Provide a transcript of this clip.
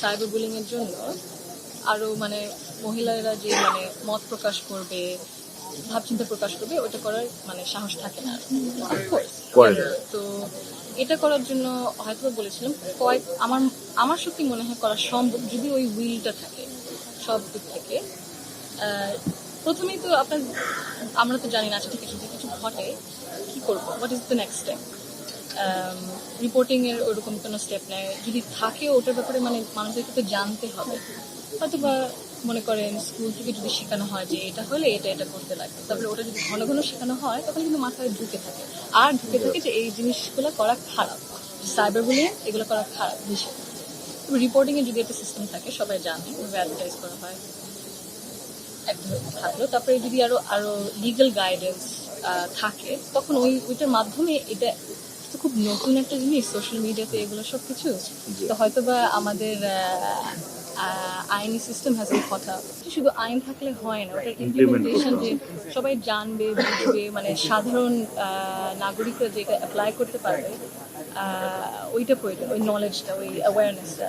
Cyber bullying এর জন্য আরও মানে মহিলারা যে মানে মত প্রকাশ করবে ভাবচিন্তা প্রকাশ করবে ওটা করার মানে সাহস থাকে না। তো এটা করার জন্য হয়তো বলেছিলাম কয়েক আমার আমার সত্যি মনে হয় করা সম্ভব যদি ওই উইলটা থাকে সব দিক থেকে। প্রথমেই তো আপনার আমরা তো জানি না আচ্ছা ঠিক আছে যদি কিছু ঘটে কি করব? What is the next step reporting এর ওরকম কোনো স্টেপ নেয়। যদি থাকে ওটার ব্যাপারে মানে মানুষদেরকে তো জানতে হবে। হয়তো বা মনে করেন স্কুল থেকে যদি শেখানো হয় যে এটা হলে এটা এটা করতে লাগে তারপরে ওটা যদি ঘন ঘন শেখানো হয়, তখন কিন্তু মাথায় ঢুকে থাকে। আর ঢুকে থাকে যে এই জিনিসগুলো করা খারাপ। সাইবার বলে এগুলো করা খারাপ নিষেধ রিপোর্টিং এ যদি একটা সিস্টেম থাকে, সবাই জানে অ্যাডভার্টাইজ করা হয়। থাকল তারপরে যদি আরও আরও লিগ্যাল গাইডেন্স থাকে, তখন ওই, ওইটার মাধ্যমে এটা তো খুব নতুন একটা জিনিস সোশ্যাল মিডিয়াতে এগুলো সব কিছু তো হয়তো বা আমাদের আইনি সিস্টেম হাসে কথা। শুধু আইন থাকলে হয় না ওটার ইমপ্লিমেন্টেশন যে সবাই জানবে বুঝবে মানে সাধারণ নাগরিকরা যেটা অ্যাপ্লাই করতে পারবে আহ, ওইটা প্রয়োজন ওই নলেজটা ওই অ্যাওয়ারনেসটা